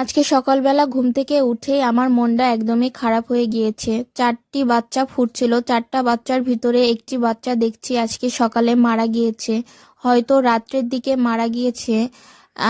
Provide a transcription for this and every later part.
আজকে সকালবেলা ঘুম থেকে উঠেই আমার মনটা একদমই খারাপ হয়ে গিয়েছে। চারটি বাচ্চা ফুটছিল। চারটা বাচ্চার ভিতরে একটি বাচ্চা দেখছি আজকে সকালে মারা গিয়েছে। হয়তো রাত্রের দিকে মারা গিয়েছে।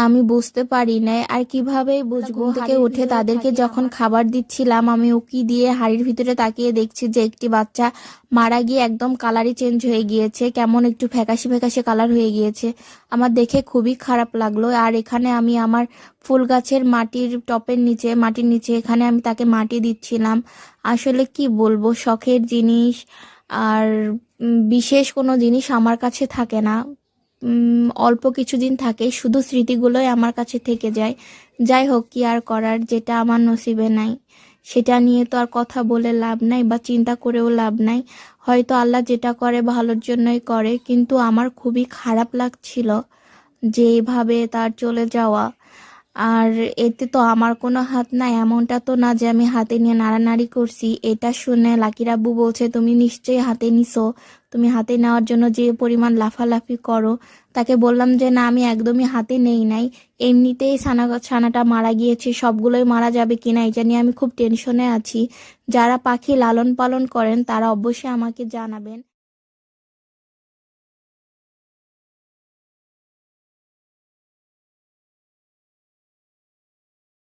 আমি বুঝতে পারি নাই আর কীভাবে বুঝব? থেকে উঠে তাদেরকে যখন খাবার দিচ্ছিলাম আমি উকি দিয়ে হাড়ির ভিতরে তাকিয়ে দেখছি যে একটি বাচ্চা মারা গিয়ে একদম কালারই চেঞ্জ হয়ে গিয়েছে কেমন একটু ফ্যাকাশে ফ্যাকাশে কালার হয়ে গিয়েছে। আমার দেখে খুবই খারাপ লাগল আর এখানে আমি আমার ফুল গাছের মাটির টপের নিচে মাটির নিচে এখানে আমি তাকে মাটি দিচ্ছিলাম। আসলে কি বলব শখের জিনিস আর বিশেষ কোনো জিনিস আমার কাছে থাকে না। অল্প কিছুদিন থাকে, শুধু স্মৃতিগুলোই আমার কাছে থেকে যায়। যাই হোক, কি আর করার, যেটা আমার নসিবে নাই। সেটা নিয়ে তো আর কথা বলে লাভ নাই বা চিন্তা করেও লাভ নাই। হয়তো আল্লাহ যেটা করে ভালোর জন্যই করে, কিন্তু আমার খুবই খারাপ লাগছিল যে এইভাবে তার চলে যাওয়া। আর এতে তো আমার কোনো হাত নাই, এমনটা তো না যে আমি হাতে নিয়ে নাড়ানাড়ি করছি। এটা শুনে লাকির আব্বু বলছে, তুমি নিশ্চয়ই হাতে নিছো। তুমি হাতে নেওয়ার জন্য যে পরিমাণ লাফালাফি করো। তাকে বললাম যে, না, আমি একদমই হাতে নেই নাই। এমনিতেই ছানা ছানাটা মারা গিয়েছে, সবগুলোই মারা যাবে কিনা এটা নিয়ে আমি খুব টেনশনে আছি। যারা পাখি লালন পালন করেন, তারা অবশ্যই আমাকে জানাবেন।